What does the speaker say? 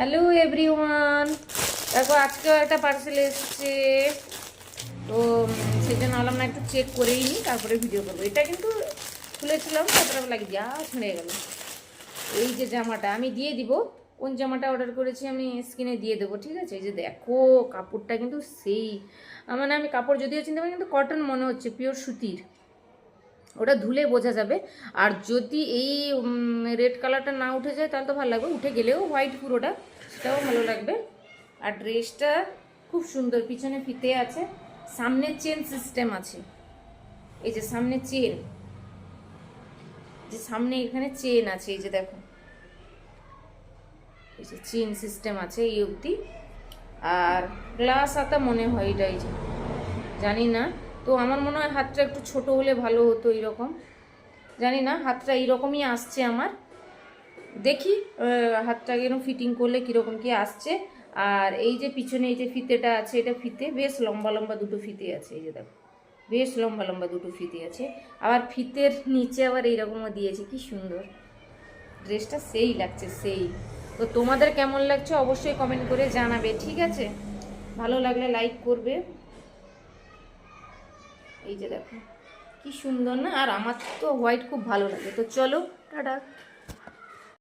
Hello everyone দেখো, আজকেও একটা পার্সেল এসছে। তো সেই জন্য না একটু চেক করেই নিই, তারপরে ভিডিও করব। এটা কিন্তু খুলেছিলাম, তারপরে লাগে যা ছিঁড়ে গেল। এই যে জামাটা, আমি দিয়ে দিব। কোন জামাটা অর্ডার করেছি আমি স্ক্রিনে দিয়ে দেবো, ঠিক আছে? এই যে দেখো, কাপড়টা কিন্তু সেই মানে আমি কাপড় যদিও চিনতে পারি, কিন্তু কটন মনে হচ্ছে পিওর সুতির। ওটা ধুলে বোঝা যাবে। আর যদি এই রেড কালারটা না উঠে যায়, তাহলে তো ভালো লাগবে। উঠে গেলেও হোয়াইট পুরোটা, সেটাও ভালো লাগবে। আর ড্রেসটা খুব সুন্দর, পিছনে ফিতে আছে। সামনে চেন সিস্টেম আছে। এই যে সামনে চেন যে সামনে এখানে চেন আছে, এই যে দেখো। এই যে চেন সিস্টেম আছে এই অবধি। আর গ্লাস আতা মনে হয় এটা, এই যে। জানি না। তো আমার মনে হয় হাতটা একটু ছোট হলে ভালো হতো এইরকম। জানি না, হাতটা এইরকমই আসছে আমার। দেখি হাতটা কেন ফিটিং করলে কীরকম কি আসছে। আর এই যে পিছনে এই যে ফিতেটা আছে, এটা ফিতে, বেশ লম্বা লম্বা দুটো ফিতে আছে, এই যে দেখো। বেশ লম্বা লম্বা দুটো ফিতে আছে। আবার ফিতের নিচে আবার এইরকমও দিয়েছে, কি সুন্দর। ড্রেসটা সেই লাগছে, সেই। তো তোমাদের কেমন লাগছে অবশ্যই কমেন্ট করে জানাবে, ঠিক আছে? ভালো লাগলে লাইক করবে। এই যে দেখো, কি সুন্দর না? আর আমার তো হোয়াইট খুব ভালো লাগে। তো চলো, টাটা।